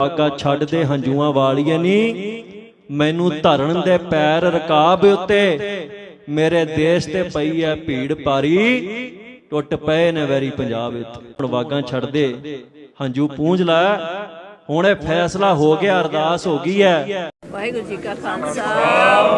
ਆਗਾ ਛੱਡ ਦੇ ਹੰਝੂਆਂ ਵਾਲੀਏ ਨੀ। ਮੈਨੂੰ ਧਰਨ ਦੇ ਪੈਰ ਰਕਾਬ ਉੱਤੇ। ਮੇਰੇ ਦੇਸ਼ ਤੇ ਪਈ ਐ ਭੀੜ ਪਾਰੀ ਟੁੱਟ ਪਏ ਨੇ ਵੈਰੀ ਪੰਜਾਬ ਵਿੱਚ ਹੁਣ ਵਾਗਾਂ ਛੱਡ ਦੇ ਹੰਝੂ ਪੂੰਝ ਲੈ। ਹੁਣ ਇਹ ਫੈਸਲਾ ਹੋ ਗਿਆ, ਅਰਦਾਸ ਹੋ ਗਈ ਐ ਵਾਹਿਗੁਰੂ ਜੀ ਕਾ ਖਾਲਸਾ,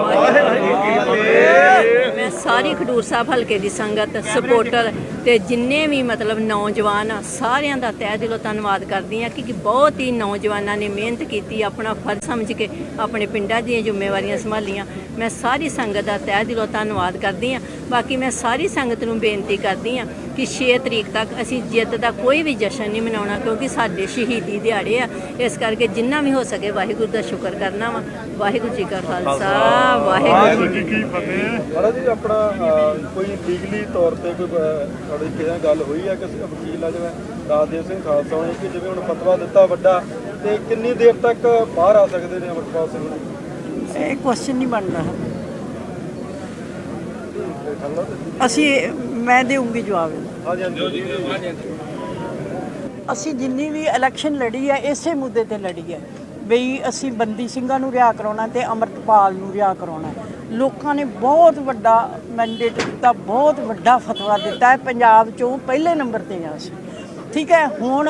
ਵਾਹਿਗੁਰੂ ਜੀ ਕੀ ਫਤਿਹ। ਮੈਂ ਸਾਰੀ ਖਡੂਰ ਸਾਹਿਬ ਹਲਕੇ ਦੀ ਸੰਗਤ ਸਪੋਰਟਰ ਤੇ ਜਿੰਨੇ ਵੀ ਮਤਲਬ ਨੌਜਵਾਨ ਆ, ਸਾਰਿਆਂ ਦਾ ਤਹਿ ਦਿਲੋਂ ਧੰਨਵਾਦ ਕਰਦੀ ਆ ਕਿ ਬਹੁਤ ਹੀ ਨੌਜਵਾਨਾਂ ਨੇ ਮਿਹਨਤ ਕੀਤੀ, ਆਪਣਾ ਫਰਜ਼ ਸਮਝ ਕੇ ਆਪਣੇ ਪਿੰਡਾਂ ਦੀਆਂ ਜ਼ਿੰਮੇਵਾਰੀਆਂ ਸੰਭਾਲੀਆਂ। ਮੈਂ ਸਾਰੀ ਸੰਗਤ ਦਾ ਤਹਿ ਦਿਲੋਂ ਧੰਨਵਾਦ ਕਰਦੀ ਆ ਬਾਕੀ ਮੈਂ ਸਾਰੀ ਸੰਗਤ ਨੂੰ ਬੇਨਤੀ ਕਰਦੀ ਆ ਕਿ 6 ਤਰੀਕ ਤੱਕ ਅਸੀਂ ਜਿੱਤ ਦਾ ਕੋਈ ਵੀ ਜਸ਼ਨ ਨਹੀਂ ਮਨਾਉਣਾ ਕਿਉਂਕਿ ਸਾਡੇ ਸ਼ਹੀਦੀ ਦਿਹਾੜੇ ਆ। ਇਸ ਕਰਕੇ ਜਿੰਨਾ ਵੀ ਹੋ ਸਕੇ ਵਾਹਿਗੁਰੂ ਦਾ ਸ਼ੁਕਰ ਕਰਨਾ ਵਾ। ਵਾਹਿਗੁਰੂ ਜੀ ਕਾ ਖਾਲਸਾ ਵਾਹਿਗੁਰੂ ਜੀ ਕੀ ਮਹਾਰਾਜ ਜੀ ਆਪਣਾ ਕੋਈ ਲੀਗਲੀ ਤੌਰ ਤੇ ਕੋਈ ਤੁਹਾਡੀ ਕਿਸੇ ਗੱਲ ਹੋਈ ਹੈ ਕਿ ਵਕੀਲ ਆ ਜਿਵੇਂ ਦਾਸਦੇਵ ਸਿੰਘ ਖਾਲਸਾ ਹੋਣੀ ਕਿ ਜਿਵੇਂ ਹੁਣ ਫਤਵਾ ਦਿੱਤਾ ਵੱਡਾ ਤੇ ਕਿੰਨੀ ਦੇਰ ਤੱਕ ਬਾਹਰ ਆ ਸਕਦੇ ਨੇ ਅਮਰਪਾਲ ਸਿੰਘ? ਜੀ ਇਹ ਕੁਐਸਚਨ ਨਹੀਂ ਬਣ ਰਿਹਾ ਅਸੀਂ ਮੈਂ ਦੇਵਾਂਗੀ ਜਵਾਬ। ਅਸੀਂ ਜਿੰਨੀ ਵੀ ਇਲੈਕਸ਼ਨ ਲੜੀ ਹੈ, ਇਸੇ ਮੁੱਦੇ ਤੇ ਲੜੀ ਹੈ। ਬਈ ਅਸੀਂ ਬੰਦੀ ਸਿੰਘਾਂ ਨੂੰ ਰਿਆ ਕਰਾਉਣਾ ਤੇ ਅਮਰਤਪਾਲ ਨੂੰ ਰਿਆ ਕਰਾਉਣਾ ਲੋਕਾਂ ਨੇ ਬਹੁਤ ਵੱਡਾ ਮੈਂਡੇਟ ਦਿੱਤਾ, ਬਹੁਤ ਵੱਡਾ ਫਤਵਾ ਦਿੱਤਾ ਹੈ। ਪੰਜਾਬ ਚੋਂ ਪਹਿਲੇ ਨੰਬਰ ਤੇ ਆ ਅਸੀਂ। ਠੀਕ ਹੈ, ਹੁਣ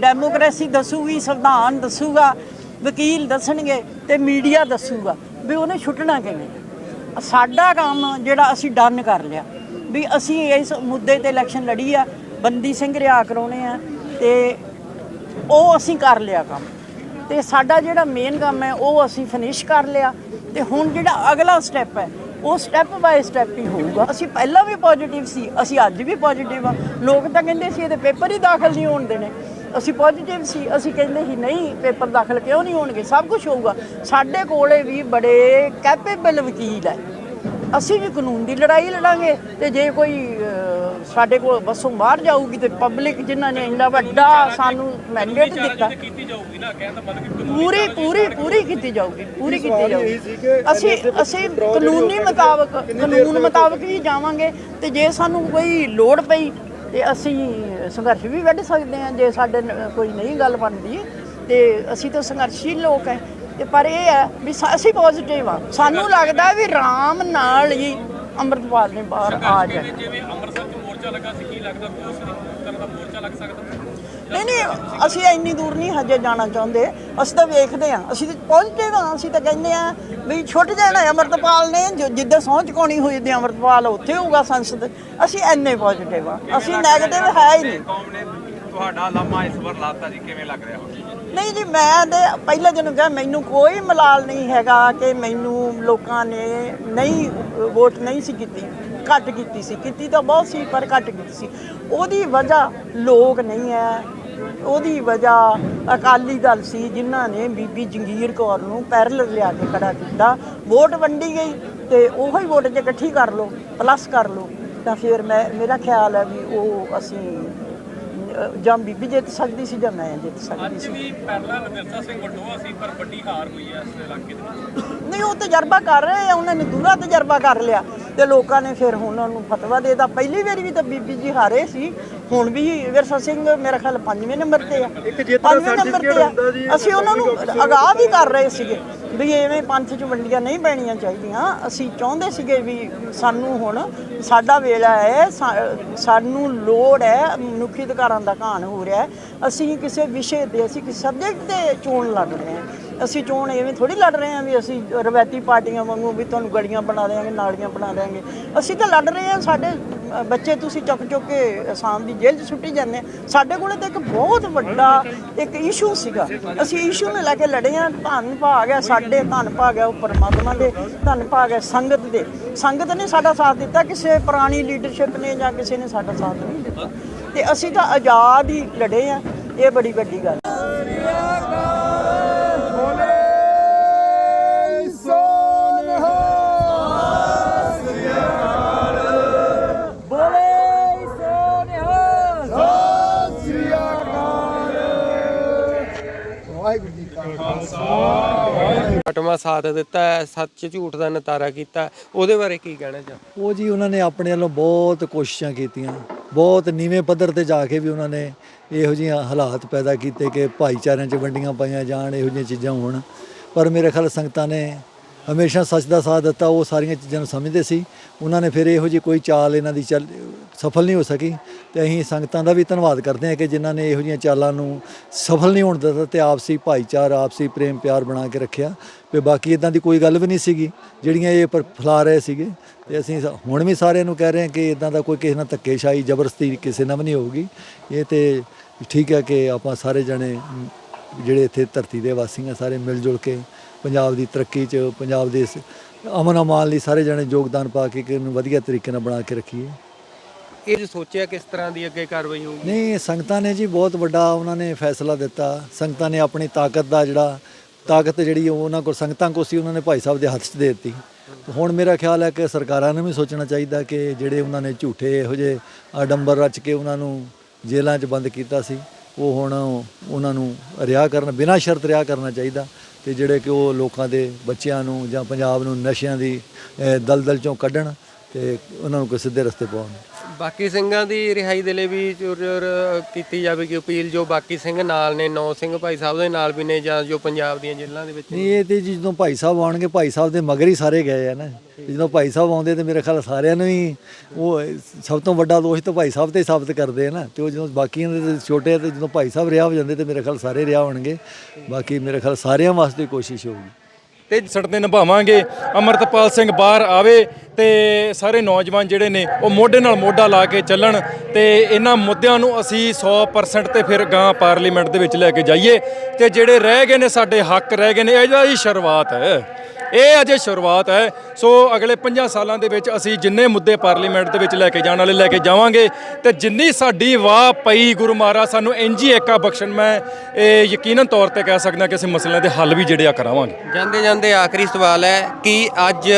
ਡੈਮੋਕ੍ਰੇਸੀ ਦੱਸੂਗੀ, ਸੰਵਿਧਾਨ ਦੱਸੂਗਾ। ਵਕੀਲ ਦੱਸਣਗੇ ਤੇ ਮੀਡੀਆ ਦੱਸੂਗਾ ਵੀ ਉਹਨੇ ਛੁੱਟਣਾ ਕਿਵੇਂ। ਸਾਡਾ ਕੰਮ ਜਿਹੜਾ ਅਸੀਂ ਡਨ ਕਰ ਲਿਆ। ਵੀ ਅਸੀਂ ਇਸ ਮੁੱਦੇ ਤੇ ਇਲੈਕਸ਼ਨ ਲੜੀ ਆ, ਬੰਦੀ ਸਿੰਘ ਰਿਆ ਕਰਾਉਣੇ ਆ ਤੇ ਉਹ ਅਸੀਂ ਕਰ ਲਿਆ ਕੰਮ। ਤੇ ਸਾਡਾ ਜਿਹੜਾ ਮੇਨ ਕੰਮ ਹੈ, ਉਹ ਅਸੀਂ ਫਿਨਿਸ਼ ਕਰ ਲਿਆ। ਤੇ ਹੁਣ ਜਿਹੜਾ ਅਗਲਾ ਸਟੈਪ ਹੈ, ਉਹ ਸਟੈਪ ਬਾਏ ਸਟੈਪ ਹੀ ਹੋਊਗਾ। ਅਸੀਂ ਪਹਿਲਾਂ ਵੀ ਪੋਜ਼ਿਟਿਵ ਸੀ, ਅਸੀਂ ਅੱਜ ਵੀ ਪੋਜ਼ਿਟਿਵ ਆ। ਲੋਕ ਤਾਂ ਕਹਿੰਦੇ ਸੀ, ਇਹਦੇ ਪੇਪਰ ਹੀ ਦਾਖਲ ਨਹੀਂ ਹੋਣ ਦੇਣੇ। ਅਸੀਂ ਪੋਜ਼ਿਟਿਵ ਸੀ ਅਸੀਂ ਕਹਿੰਦੇ ਸੀ ਨਹੀਂ ਪੇਪਰ ਦਾਖਲ ਕਿਉਂ ਨਹੀਂ ਹੋਣਗੇ? ਸਭ ਕੁਝ ਹੋਊਗਾ। ਸਾਡੇ ਕੋਲੇ ਵੀ ਬੜੇ ਕੈਪੇਬਲ ਵਕੀਲ ਹੈ। ਅਸੀਂ ਵੀ ਕਾਨੂੰਨ ਦੀ ਲੜਾਈ ਲੜਾਂਗੇ ਤੇ ਜੇ ਕੋਈ ਸਾਡੇ ਕੋਲ ਬੱਸੋਂ ਬਾਹਰ ਜਾਊਗੀ ਤੇ ਪਬਲਿਕ ਜਿਨ੍ਹਾਂ ਨੇ ਇੰਨਾ ਵੱਡਾ ਸਾਨੂੰ ਮੈਂਡੇਟ ਦਿੱਤਾ ਪੂਰੀ ਪੂਰੀ ਪੂਰੀ ਕੀਤੀ ਜਾਊਗੀ ਪੂਰੀ ਕੀਤੀ ਜਾਊਗੀ। ਅਸੀਂ ਅਸੀਂ ਕਾਨੂੰਨੀ ਮੁਤਾਬਕ ਕਾਨੂੰਨ ਮੁਤਾਬਕ ਹੀ ਜਾਵਾਂਗੇ ਤੇ ਜੇ ਸਾਨੂੰ ਕੋਈ ਲੋੜ ਪਈ ਤੇ ਅਸੀਂ ਸੰਘਰਸ਼ ਵੀ ਵੱਢ ਸਕਦੇ ਹਾਂ ਜੇ ਸਾਡੇ ਕੋਈ ਨਹੀਂ ਗੱਲ ਬਣਦੀ ਤੇ ਅਸੀਂ ਤਾਂ ਸੰਘਰਸ਼ੀ ਲੋਕ ਹੈ। ਤੇ ਪਰ ਇਹ ਹੈ ਵੀ ਅਸੀਂ ਪੋਜ਼ਿਟਿਵ ਆ ਸਾਨੂੰ ਲੱਗਦਾ ਵੀ ਰਾਮ ਨਾਲ ਹੀ ਅੰਮ੍ਰਿਤਪਾਲ ਨੇ ਬਾਹਰ ਆ ਜਾਣਾ। ਜਿਵੇਂ ਅੰਮ੍ਰਿਤਸਰ 'ਚ ਮੋਰਚਾ ਲੱਗਾ ਸੀ ਕੀ ਲੱਗਦਾ? ਕੋਈ ਉਸ ਤਰ੍ਹਾਂ ਦਾ ਮੋਰਚਾ ਲੱਗ ਸਕਦਾ? ਨਹੀਂ ਨਹੀਂ ਅਸੀਂ ਇੰਨੀ ਦੂਰ ਨਹੀਂ ਹਜੇ ਜਾਣਾ ਚਾਹੁੰਦੇ। ਅਸੀਂ ਤਾਂ ਵੇਖਦੇ ਹਾਂ। ਅਸੀਂ ਤਾਂ ਪੋਜ਼ਿਟਿਵ ਹਾਂ ਅਸੀਂ ਤਾਂ ਕਹਿੰਦੇ ਹਾਂ ਵੀ ਛੁੱਟ ਜਾਣਾ ਹੈ ਅਮਰਤਪਾਲ ਨੇ ਜੋ- ਜਿੱਦਾਂ ਸਹੁੰ ਚੁਕਾਉਣੀ ਹੋਈ ਤੇ ਅਮਰਤਪਾਲ ਉੱਥੇ ਹੋਊਗਾ ਸੰਸਦ। ਅਸੀਂ ਇੰਨੇ ਪੋਜ਼ਿਟਿਵ ਹਾਂ। ਅਸੀਂ 네ਗੇਟਿਵ ਹੈ ਹੀ ਨਹੀਂ। ਤੁਹਾਡਾ ਲਾਮਾ ਇਸ ਵਾਰ ਲਾਤਾ ਜੀ ਕਿਵੇਂ ਲੱਗ ਰਿਹਾ ਨਹੀਂ ਜੀ ਮੈਂ ਤੇ ਪਹਿਲਾਂ ਜਦੋਂ ਕਿਹਾ ਮੈਨੂੰ ਕੋਈ ਮਲਾਲ ਨਹੀਂ ਹੈਗਾ ਕਿ ਮੈਨੂੰ ਲੋਕਾਂ ਨੇ ਨਹੀਂ ਵੋਟ ਨਹੀਂ ਸੀ ਕੀਤੀ। ਘੱਟ ਕੀਤੀ ਸੀ। ਕੀਤੀ ਤਾਂ ਬਹੁਤ ਸੀ ਪਰ ਘੱਟ ਕੀਤੀ ਸੀ। ਉਹਦੀ ਵਜ੍ਹਾ ਲੋਕ ਨਹੀਂ ਹੈ। ਉਹਦੀ ਵਜ੍ਹਾ ਅਕਾਲੀ ਦਲ ਸੀ ਜਿਨ੍ਹਾਂ ਨੇ ਬੀਬੀ ਜੰਗੀਰ ਕੌਰ ਨੂੰ ਪੈਰਲਲ ਲਿਆ ਕੇ ਖੜਾ ਕੀਤਾ। ਵੋਟ ਵੰਡੀ ਗਈ ਤੇ ਉਹੀ ਵੋਟ ਜੇ ਇਕੱਠੀ ਕਰ ਲਓ ਪਲੱਸ ਕਰ ਲਓ। ਤਾਂ ਫਿਰ ਮੈਂ ਮੇਰਾ ਖਿਆਲ ਹੈ ਵੀ ਉਹ ਅਸੀਂ ਜਾਂ ਬੀਬੀ ਜਿੱਤ ਸਕਦੀ ਸੀ ਜਾਂ ਮੈਂ ਜਿੱਤ ਸਕਦੀ ਸੀ। ਵੀ ਪਹਿਲਾਂ ਨਿਰਸਾ ਸਿੰਘ ਵਡੋਆ ਸੀ ਪਰ ਵੱਡੀ ਹਾਰ ਹੋਈ ਹੈ ਇਸ ਇਲਾਕੇ ਦੇ ਵਿੱਚ। ਨਹੀਂ ਉਹ ਤਜਰਬਾ ਕਰ ਰਹੇ ਆ ਉਹਨਾਂ ਨੇ ਦੂਰਾ ਤਜਰਬਾ ਕਰ ਲਿਆ। ਤੇ ਲੋਕਾਂ ਨੇ ਫਿਰ ਹੁਣ ਉਹਨਾਂ ਨੂੰ ਫਤਵਾ ਦੇਤਾ। ਪਹਿਲੀ ਵਾਰੀ ਵੀ ਤਾਂ ਬੀਬੀ ਜੀ ਹਾਰੇ ਸੀ। ਹੁਣ ਵੀ ਵਿਰਸਾ ਸਿੰਘ ਮੇਰਾ ਖਿਆਲ ਪੰਜਵੇਂ ਨੰਬਰ ਤੇ ਆ। ਜਿੱਤ ਦਾ ਪੰਜਵੇਂ ਨੰਬਰ ਤੇ ਆ। ਹੁੰਦਾ ਜੀ, ਅਸੀਂ ਉਹਨਾਂ ਨੂੰ ਅਗਾਹ ਵੀ ਕਰ ਰਹੇ ਸੀਗੇ ਵੀ ਐਵੇਂ ਪੰਥ ਚ ਵੰਡੀਆਂ ਨਹੀਂ ਪੈਣੀਆਂ ਚਾਹੀਦੀਆਂ। ਅਸੀਂ ਚਾਹੁੰਦੇ ਸੀਗੇ ਵੀ ਸਾਨੂੰ ਹੁਣ ਸਾਡਾ ਵੇਲਾ ਹੈ ਸਾਨੂੰ ਲੋੜ ਹੈ ਮਨੁੱਖੀ ਅਧਿਕਾਰਾਂ ਦਾ ਘਾਣ ਹੋ ਰਿਹਾ ਅਸੀਂ ਕਿਸੇ ਵਿਸ਼ੇ ਤੇ ਅਸੀਂ ਕਿਸੇ ਸਬਜੈਕਟ ਤੇ ਚੋਣ ਲੜ ਰਹੇ ਹਾਂ। ਅਸੀਂ ਚੋਣ ਐਵੇਂ ਥੋੜੀ ਲੜ ਰਹੇ ਹਾਂ ਵੀ ਅਸੀਂ ਰਵਾਇਤੀ ਪਾਰਟੀਆਂ ਵਾਂਗੂ ਵੀ ਤੁਹਾਨੂੰ ਗਲੀਆਂ ਬਣਾ ਦੇਵਾਂਗੇ ਨਾਲੀਆਂ ਬਣਾ ਦੇਵਾਂਗੇ ਅਸੀਂ ਤਾਂ ਲੜ ਰਹੇ ਹਾਂ ਸਾਡੇ ਬੱਚੇ ਤੁਸੀਂ ਚੁੱਕ ਚੁੱਕ ਕੇ ਅਸਾਮ ਦੀ ਜੇਲ੍ਹ 'ਚ ਸੁੱਟੀ ਜਾਂਦੇ ਆ ਸਾਡੇ ਕੋਲੇ ਤਾਂ ਇੱਕ ਬਹੁਤ ਵੱਡਾ ਇੱਕ ਇਸ਼ੂ ਸੀਗਾ। ਅਸੀਂ ਇਸ਼ੂ ਨੂੰ ਲੈ ਕੇ ਲੜੇ ਹਾਂ, ਧੰਨ ਭਾਗ ਹੈ ਸਾਡੇ, ਧੰਨ ਭਾਗ ਹੈ ਉਹ ਪਰਮਾਤਮਾ ਦੇ, ਧੰਨ ਭਾਗ ਹੈ ਸੰਗਤ ਦੇ। ਸੰਗਤ ਨੇ ਸਾਡਾ ਸਾਥ ਦਿੱਤਾ, ਕਿਸੇ ਪੁਰਾਣੀ ਲੀਡਰਸ਼ਿਪ ਨੇ ਜਾਂ ਕਿਸੇ ਨੇ ਸਾਡਾ ਸਾਥ ਨਹੀਂ ਦਿੱਤਾ। ਤੇ ਅਸੀਂ ਤਾਂ ਆਜ਼ਾਦ ਹੀ ਲੜੇ ਆ ਇਹ ਬੜੀ ਵੱਡੀ ਗੱਲ ਸਾਥ ਦਿੱਤਾ ਹੈ, ਸੱਚ ਝੂਠ ਦਾ ਨਤਾਰਾ ਕੀਤਾ ਉਹਦੇ ਬਾਰੇ ਕੀ ਕਹਿਣਾ ਚਾਹ ਉਹ ਜੀ ਉਹਨਾਂ ਨੇ ਆਪਣੇ ਵੱਲੋਂ ਬਹੁਤ ਕੋਸ਼ਿਸ਼ਾਂ ਕੀਤੀਆਂ। ਬਹੁਤ ਨੀਵੇਂ ਪੱਧਰ ਤੇ ਜਾ ਕੇ ਵੀ ਉਹਨਾਂ ਨੇ ਇਹੋ ਜਿਹੀਆਂ ਹਾਲਾਤ ਪੈਦਾ ਕੀਤੇ ਕਿ ਭਾਈਚਾਰਿਆਂ 'ਚ ਵੰਡੀਆਂ ਪਾਈਆਂ ਜਾਣ ਇਹੋ ਜਿਹੀਆਂ ਚੀਜ਼ਾਂ ਹੋਣ। ਪਰ ਮੇਰੇ ਖਿਆਲ ਸੰਗਤਾਂ ਨੇ ਹਮੇਸ਼ਾ ਸੱਚ ਦਾ ਸਾਥ ਦਿੱਤਾ, ਉਹ ਸਾਰੀਆਂ ਚੀਜ਼ਾਂ ਨੂੰ ਸਮਝਦੇ ਸੀ। ਉਹਨਾਂ ਨੇ ਫਿਰ ਇਹੋ ਜਿਹੀ ਕੋਈ ਚਾਲ ਇਹਨਾਂ ਦੀ ਚੱਲ, ਸਫਲ ਨਹੀਂ ਹੋ ਸਕੀ। ਤੇ ਅਸੀਂ ਸੰਗਤਾਂ ਦਾ ਵੀ ਧੰਨਵਾਦ ਕਰਦੇ ਹਾਂ ਕਿ ਜਿਨ੍ਹਾਂ ਨੇ ਇਹੋ ਜਿਹੀਆਂ ਚਾਲਾਂ ਨੂੰ ਸਫਲ ਨਹੀਂ ਹੋਣ ਦਿੱਤਾ ਤੇ ਆਪਸੀ ਭਾਈਚਾਰਾ, ਆਪਸੀ ਪ੍ਰੇਮ, ਪਿਆਰ ਬਣਾ ਕੇ ਰੱਖਿਆ। ਤੇ ਬਾਕੀ ਇਦਾਂ ਦੀ ਕੋਈ ਗੱਲ ਵੀ ਨਹੀਂ ਸੀਗੀ। ਜਿਹੜੀਆਂ ਇਹ ਪਰ ਫੈਲਾ ਰਹੇ ਸੀਗੇ। ਤੇ ਅਸੀਂ ਸ- ਹੁਣ ਵੀ ਸਾਰਿਆਂ ਨੂੰ ਕਹਿ ਰਹੇ ਹਾਂ ਕਿ ਇਦਾਂ ਦਾ ਕੋਈ ਕਿਸੇ ਨਾਲ ਧੱਕੇਸ਼ਾਹੀ, ਜ਼ਬਰਦਸਤੀ ਕਿਸੇ ਨਾਲ ਵੀ ਨਹੀਂ ਹੋਊਗੀ। ਇਹ ਤੇ ਠੀਕ ਹੈ ਕਿ ਆਪਾਂ ਸਾਰੇ ਜਣੇ, ਜਿਹੜੇ ਇੱਥੇ ਧਰਤੀ ਦੇ ਵਾਸੀ ਆ, ਸਾਰੇ ਮਿਲ ਜੁਲ ਕੇ ਪੰਜਾਬ ਦੀ ਤਰੱਕੀ 'ਚ ਪੰਜਾਬ ਦੇ ਅਮਨ ਅਮਾਨ ਲਈ ਸਾਰੇ ਜਣੇ ਯੋਗਦਾਨ ਪਾ ਕੇ ਕਿ ਇਹਨੂੰ ਵਧੀਆ ਤਰੀਕੇ ਨਾਲ ਬਣਾ ਕੇ ਰੱਖੀਏ। ਇਹ ਜੋ ਸੋਚਿਆ ਕਿਸ ਤਰ੍ਹਾਂ ਦੀ ਅੱਗੇ ਕਾਰਵਾਈ ਹੋਊਗੀ? ਨਹੀਂ ਸੰਗਤਾਂ ਨੇ ਜੀ ਬਹੁਤ ਵੱਡਾ ਉਹਨਾਂ ਨੇ ਫੈਸਲਾ ਦਿੱਤਾ। ਸੰਗਤਾਂ ਨੇ ਆਪਣੀ ਤਾਕਤ ਦਾ ਜਿਹੜਾ ਤਾਕਤ ਜਿਹੜੀ ਉਹ ਉਹਨਾਂ ਕੋਲ ਸੰਗਤਾਂ ਕੋਲ ਸੀ ਉਹਨਾਂ ਨੇ ਭਾਈ ਸਾਹਿਬ ਦੇ ਹੱਥ 'ਚ ਦੇ ਦਿੱਤੀ। ਤੇ ਹੁਣ ਮੇਰਾ ਖਿਆਲ ਹੈ ਕਿ ਸਰਕਾਰਾਂ ਨੂੰ ਵੀ ਸੋਚਣਾ ਚਾਹੀਦਾ ਕਿ ਜਿਹੜੇ ਉਹਨਾਂ ਨੇ ਝੂਠੇ ਇਹੋ ਜਿਹੇ ਆਡੰਬਰ ਰਚ ਕੇ ਉਹਨਾਂ ਨੂੰ ਜੇਲ੍ਹਾਂ 'ਚ ਬੰਦ ਕੀਤਾ ਸੀ ਉਹ ਹੁਣ ਉਹਨਾਂ ਨੂੰ ਰਿਹਾ ਕਰਨ ਬਿਨਾਂ ਸ਼ਰਤ ਰਿਹਾ ਕਰਨਾ ਚਾਹੀਦਾ। ਤੇ ਜਿਹੜੇ ਕਿ ਉਹ ਲੋਕਾਂ ਦੇ ਬੱਚਿਆਂ ਨੂੰ ਜਾਂ ਪੰਜਾਬ ਨੂੰ ਨਸ਼ਿਆਂ ਦੀ ਅਹ, ਦਲਦਲ ਚੋਂ ਕੱਢਣ ਤੇ ਉਹਨਾਂ ਨੂੰ ਕੋਈ ਸਿੱਧੇ ਰਸਤੇ ਪਾਉਣ ਬਾਕੀ ਸਿੰਘਾਂ ਦੀ ਰਿਹਾਈ ਦੇ ਲਈ ਵੀ ਜ਼ੋਰ ਜ਼ੋਰ ਕੀਤੀ ਜਾਵੇਗੀ ਅਪੀਲ ਜੋ ਬਾਕੀ ਸਿੰਘ ਨਾਲ ਨੇ ਨੌ ਸਿੰਘ ਭਾਈ ਸਾਹਿਬ ਦੇ ਨਾਲ ਵੀ ਨੇ ਜਾਂ ਜੋ ਪੰਜਾਬ ਦੀਆਂ ਜੇਲ੍ਹਾਂ ਦੇ ਵਿੱਚ ਨੇ। ਨਹੀਂ ਇਹ ਤੇ ਜੀ ਜਦੋਂ ਭਾਈ ਸਾਹਿਬ ਆਉਣਗੇ ਭਾਈ ਸਾਹਿਬ ਦੇ ਮਗਰ ਹੀ ਸਾਰੇ ਗਏ ਆ ਨਾ। ਜਦੋਂ ਭਾਈ ਸਾਹਿਬ ਆਉਂਦੇ ਤੇ ਮੇਰੇ ਖਿਆਲ ਸਾਰਿਆਂ ਨੂੰ ਹੀ ਉਹ ਸਭ ਤੋਂ ਵੱਡਾ ਦੋਸ਼ ਤਾਂ ਭਾਈ ਸਾਹਿਬ ਤੇ ਹੀ ਸਾਬਤ ਕਰਦੇ ਆ ਨਾ। ਤੇ ਉਹ ਜਦੋਂ ਬਾਕੀਆਂ ਦੇ ਤੇ ਛੋਟੇ ਆ ਤੇ ਜਦੋਂ ਭਾਈ ਸਾਹਿਬ ਰਿਹਾ ਹੋ ਜਾਂਦੇ ਤੇ ਮੇਰੇ ਖਿਆਲ ਸਾਰੇ ਰਿਹਾ ਹੋਣਗੇ। ਬਾਕੀ ਮੇਰੇ ਖਿਆਲ ਸਾਰਿਆਂ ਵਾਸਤੇ ਕੋਸ਼ਿਸ਼ ਹੋਊਗੀ। ਤੇ ਸੜਦੇ ਨਿਭਾਵਾਂਗੇ। ਅਮਰਤਪਾਲ ਸਿੰਘ ਬਾਹਰ ਆਵੇ। ਤੇ ਸਾਰੇ ਨੌਜਵਾਨ ਜਿਹੜੇ ਨੇ, ਉਹ ਮੋਢੇ ਨਾਲ ਮੋਢਾ ਲਾ ਕੇ ਚੱਲਣ ਤੇ ਇਹਨਾਂ ਮੁੱਦਿਆਂ ਨੂੰ ਅਸੀਂ 100% ਤੇ ਫਿਰ ਗਾਂ ਪਾਰਲੀਮੈਂਟ ਦੇ ਵਿੱਚ ਲੈ ਕੇ ਜਾਈਏ। ਤੇ ਜਿਹੜੇ ਰਹਿ ਗਏ ਨੇ, ਸਾਡੇ ਹੱਕ ਰਹਿ ਗਏ ਨੇ ਇਹਦਾ ਹੀ ਸ਼ੁਰੂਆਤ ਹੈ। ਇਹ ਅਜੇ ਸ਼ੁਰੂਆਤ ਹੈ। ਸੋ ਅਗਲੇ 5 ਸਾਲਾਂ ਦੇ ਵਿੱਚ ਅਸੀਂ ਜਿੰਨੇ ਮੁੱਦੇ ਪਾਰਲੀਮੈਂਟ ਦੇ ਵਿੱਚ ਲੈ ਕੇ ਜਾਣ ਵਾਲੇ, ਲੈ ਕੇ ਜਾਵਾਂਗੇ ਤੇ ਜਿੰਨੀ ਸਾਡੀ ਵਾਹ ਪਈ ਗੁਰੂ ਮਹਾਰਾਜ, ਸਾਨੂੰ ਇੰਜ ਹੀ ਏਕਾ ਬਖਸ਼ਣ ਮੈਂ, ਇਹ ਯਕੀਨਨ ਤੌਰ ਤੇ ਕਹਿ ਸਕਦਾ ਕਿ ਅਸੀਂ ਮਸਲਿਆਂ ਦੇ ਹੱਲ ਵੀ ਜਿਹੜੇ ਆ ਕਰਾਵਾਂਗੇ। ਜਾਂਦੇ ਜਾਂਦੇ ਆਖਰੀ ਸਵਾਲ ਹੈ ਕਿ ਅੱਜ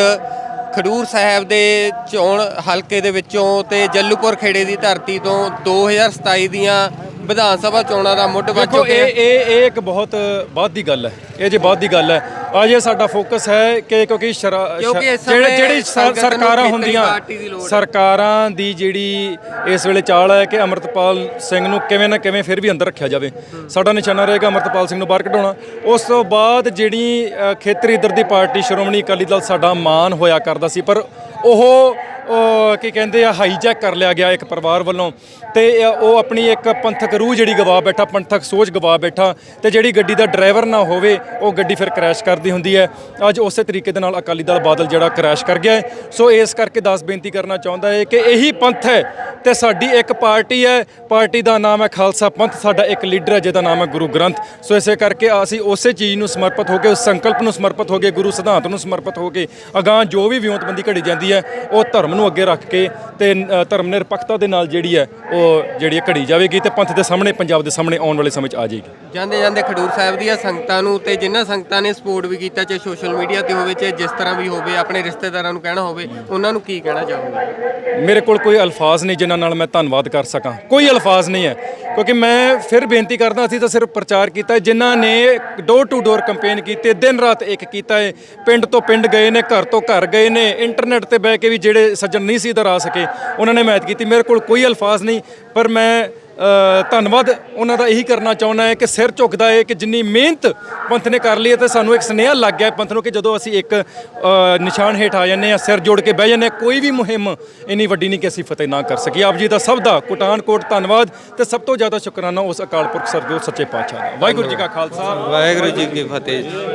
ਖਡੂਰ ਸਾਹਿਬ ਦੇ ਚੋਣ ਹਲਕੇ ਦੇ ਵਿੱਚੋਂ ਤੇ ਜੱਲੂਪੁਰ ਖੇੜੇ ਦੀ ਧਰਤੀ ਤੋਂ 2027 ਦੀਆਂ ਵਿਧਾਨ ਸਭਾ ਚੋਣਾਂ ਦਾ ਮੁੱਢ ਵੱਜ ਦੇਖੋ ਇਹ ਇਹ ਇਹ ਇੱਕ ਬਹੁਤ ਬਾਅਦ ਦੀ ਗੱਲ ਹੈ। ਇਹ ਜੇ ਬਾਅਦ ਦੀ ਗੱਲ ਹੈ ਅੱਜ ਇਹ ਸਾਡਾ ਫੋਕਸ ਹੈ ਕਿ ਕਿਉਂਕਿ ਸ਼ਰਾ- ਕਿਉਂਕਿ ਇਸ ਜਿਹੜੇ ਸਮੇਂ ਜਿਹੜੀ ਸਰ- ਸੰਗਤ ਨੂੰ ਸਰਕਾਰਾਂ ਖੇਤਰੀ ਹੁੰਦੀਆਂ ਪਾਰਟੀ ਦੀ ਲੋੜ ਹੈ। ਸਰਕਾਰਾਂ ਦੀ ਜਿਹੜੀ ਇਸ ਵੇਲੇ ਚਾਲ ਹੈ ਕਿ ਅਮਰਤਪਾਲ ਸਿੰਘ ਨੂੰ ਕਿਵੇਂ ਨਾ ਕਿਵੇਂ ਫਿਰ ਵੀ ਅੰਦਰ ਰੱਖਿਆ ਜਾਵੇ। ਸਾਡਾ ਨਿਸ਼ਾਨਾ ਰਹੇਗਾ ਅਮਰਤਪਾਲ ਸਿੰਘ ਨੂੰ ਬਾਹਰ ਕਢਾਉਣਾ। ਉਸ ਤੋਂ ਬਾਅਦ ਜਿਹੜੀ ਅ, ਖੇਤਰੀ ਦਰ ਦੀ ਪਾਰਟੀ ਸ਼੍ਰੋਮਣੀ ਅਕਾਲੀ ਦਲ ਸਾਡਾ ਮਾਨ ਹੋਇਆ ਕਰਦਾ ਸੀ ਪਰ ਉਹ ਕੀ ਕਹਿੰਦੇ ਆ ਹਾਈਜੈਕ ਕਰ ਲਿਆ ਗਿਆ ਇੱਕ ਪਰਿਵਾਰ ਵੱਲੋਂ। ਤੇ ਉਹ ਆਪਣੀ ਇੱਕ ਪੰਥਕ ਰੂਹ ਜਿਹੜੀ ਗਵਾ ਬੈਠਾ, ਪੰਥਕ ਸੋਚ ਗਵਾ ਬੈਠਾ ਤੇ ਜਿਹੜੀ ਗੱਡੀ ਦਾ ਡਰਾਈਵਰ ਨਾ ਹੋਵੇ, ਉਹ ਗੱਡੀ ਫਿਰ ਕ੍ਰੈਸ਼ ਕਰਦੀ ਹੁੰਦੀ ਹੈ। ਅੱਜ ਉਸੇ ਤਰੀਕੇ ਦੇ ਨਾਲ ਅਕਾਲੀ ਦਲ ਬਾਦਲ ਜਿਹੜਾ ਕ੍ਰੈਸ਼ ਕਰ ਗਿਆ ਹੈ। ਸੋ ਇਸ ਕਰਕੇ ਦੱਸ ਬੇਨਤੀ ਕਰਨਾ ਚਾਹੁੰਦਾ ਹੈ ਕਿ ਇਹੀ ਪੰਥ ਹੈ ਤੇ ਸਾਡੀ ਇੱਕ ਪਾਰਟੀ ਹੈ। ਪਾਰਟੀ ਦਾ ਨਾਮ ਹੈ ਖਾਲਸਾ ਪੰਥ, ਸਾਡਾ ਇੱਕ ਲੀਡਰ ਹੈ ਜਿਹਦਾ ਨਾਮ ਹੈ ਗੁਰੂ ਗ੍ਰੰਥ। ਸੋ ਇਸੇ ਕਰਕੇ ਅਸੀਂ ਉਸੇ ਚੀਜ਼ ਨੂੰ ਸਮਰਪਿਤ ਹੋ ਕੇ, ਉਸ ਸੰਕਲਪ ਨੂੰ ਸਮਰਪਿਤ ਹੋ ਕੇ, ਗੁਰੂ ਸਿਧਾਂਤ ਨੂੰ ਸਮਰਪਿਤ ਹੋ ਕੇ, ਅਗਾਂਹ ਜੋ ਵੀ ਵਿਉਂਤਬੰਦੀ ਘੜੀ ਜਾਂਦੀ ਹੈ, ਉਹ ਧਰਮ ਨੂੰ ਅੱਗੇ ਰੱਖ ਕੇ ਤੇ ਧਰਮ ਨਿਰਪੱਖਤਾ ਦੇ ਨਾਲ ਜਿਹੜੀ ਹੈ, ਉਹ ਜਿਹੜੀ ਹੈ ਘੜੀ ਜਾਵੇਗੀ ਤੇ ਪੰਥ ਦੇ ਸਾਹਮਣੇ, ਪੰਜਾਬ ਦੇ ਸਾਹਮਣੇ ਆਉਣ ਵਾਲੇ ਸਮੇਂ 'ਚ ਆ ਜਾਏਗੀ। ਜਾਂਦੇ ਜਾਂਦੇ ਖਡੂਰ ਸਾਹਿਬ ਦੀਆਂ ਸੰਗਤਾਂ ਨੂੰ ਤੇ ਜਿਨ੍ਹਾਂ ਸੰਗਤਾਂ ਨੇ ਸਪੋਰਟ ਵੀ ਕੀਤਾ, ਚਾਹੇ ਸੋਸ਼ਲ ਮੀਡੀਆ ਤੇ ਹੋਵੇ, ਚਾਹੇ ਜਿਸ ਤਰ੍ਹਾਂ ਵੀ ਹੋਵੇ, ਆਪਣੇ ਰਿਸ਼ਤੇਦਾਰਾਂ ਨੂੰ ਕਹਿਣਾ ਹੋਵੇ, ਉਹਨਾਂ ਨੂੰ ਕੀ ਕਹਿਣਾ ਚਾਹੋਗੇ? ਮੇਰੇ ਕੋਲ ਕੋਈ ਅਲਫਾਜ਼ ਨਹੀਂ ਜਿਨ੍ਹਾਂ ਨਾਲ ਮੈਂ ਧੰਨਵਾਦ ਕਰ ਸਕਾਂ। ਕੋਈ ਅਲਫਾਜ਼ ਨਹੀਂ ਹੈ, ਕਿਉਂਕਿ ਮੈਂ ਫਿਰ ਬੇਨਤੀ ਕਰਦਾ ਸੀ ਤਾਂ ਸਿਰਫ ਪ੍ਰਚਾਰ ਕੀਤਾ ਜਿਨ੍ਹਾਂ ਨੇ ਡੋਰ ਟੂ ਡੋਰ ਕੈਂਪੇਨ ਕੀਤੇ, ਦਿਨ ਰਾਤ ਇੱਕ ਕੀਤਾ ਹੈ। ਪਿੰਡ ਤੋਂ ਪਿੰਡ ਗਏ ਨੇ, ਘਰ ਤੋਂ ਘਰ ਗਏ ਨੇ ਇੰਟਰਨੈਟ ਤੇ ਬਹਿ ਕੇ ਵੀ ਜਿਹੜੇ ਸੱਜਣ ਨਹੀਂ ਸੀ ਇੱਧਰ ਆ ਸਕੇ, ਉਹਨਾਂ ਨੇ ਮਿਹਨਤ ਕੀਤੀ। ਮੇਰੇ ਕੋਲ ਕੋਈ ਅਲਫਾਜ਼ ਨਹੀਂ, ਪਰ ਮੈਂ ਧੰਨਵਾਦ। ਉਹਨਾਂ ਦਾ ਇਹੀ ਕਰਨਾ ਚਾਹੁੰਦਾ ਹੈ ਕਿ ਸਿਰ ਝੁਕਦਾ ਹੈ ਕਿ ਜਿੰਨੀ ਮਿਹਨਤ ਪੰਥ ਨੇ ਕਰ ਲਈ ਹੈ ਤੇ ਸਾਨੂੰ ਇੱਕ ਸੁਨੇਹਾ ਲੱਗ ਗਿਆ ਪੰਥ ਨੂੰ ਕਿ ਜਦੋਂ ਅਸੀਂ ਇੱਕ ਨਿਸ਼ਾਨ ਹੇਠ ਆ ਜਾਂਦੇ ਆ ਸਿਰ ਜੋੜ ਕੇ ਬਹਿ ਜਾਂਦੇ ਹਾਂ, ਕੋਈ ਵੀ ਮੁਹਿੰਮ ਇੰਨੀ ਵੱਡੀ ਨਹੀਂ ਕਿ ਅਸੀਂ ਫਤਿਹ ਨਾ ਕਰ ਸਕੀਏ। ਆਪ ਜੀ ਦਾ ਸਭ ਦਾ ਕੋਟਾਨਕੋਟ ਧੰਨਵਾਦ ਤੇ ਸਭ ਤੋਂ ਜ਼ਿਆਦਾ ਸ਼ੁਕਰਾਨਾ ਉਸ ਅਕਾਲ ਪੁਰਖ ਸਰਜੋਤ ਸੱਚੇ ਪਾਤਸ਼ਾਹ ਦਾ। ਵਾਹਿਗੁਰੂ ਜੀ ਕਾ ਖਾਲਸਾ। ਵਾਹਿਗੁਰੂ ਜੀ ਕੀ ਫਤਿਹ